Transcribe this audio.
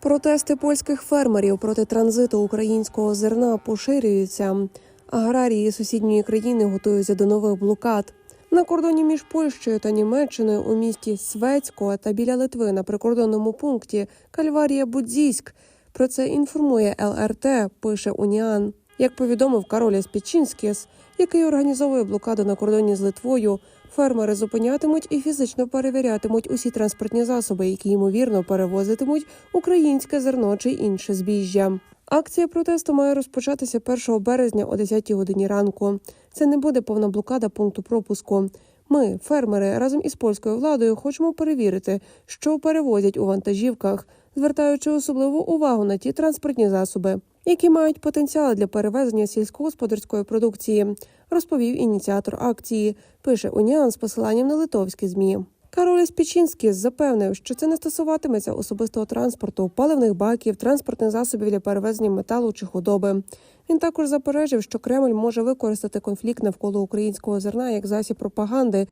Протести польських фермерів проти транзиту українського зерна поширюються. Аграрії сусідньої країни готуються до нових блокад. На кордоні між Польщею та Німеччиною у місті Свецько та біля Литви на прикордонному пункті Кальварія Будзійськ. Про це інформує ЛРТ, пише Уніан. Як повідомив Кароля Спічінськіс, який організовує блокаду на кордоні з Литвою, фермери зупинятимуть і фізично перевірятимуть усі транспортні засоби, які ймовірно перевозитимуть українське зерно чи інше збіжжя. Акція протесту має розпочатися 1 березня о 10 годині ранку. Це не буде повна блокада пункту пропуску. Ми, фермери, разом із польською владою хочемо перевірити, що перевозять у вантажівках, звертаючи особливу увагу на ті транспортні засоби, які мають потенціал для перевезення сільськогосподарської продукції, розповів ініціатор акції. Пише Уніан з посиланням на литовські змі. Кароліс Пічінський запевнив, що це не стосуватиметься особистого транспорту, паливних баків, транспортних засобів для перевезення металу чи худоби. Він також заперечив, що Кремль може використати конфлікт навколо українського зерна як засіб пропаганди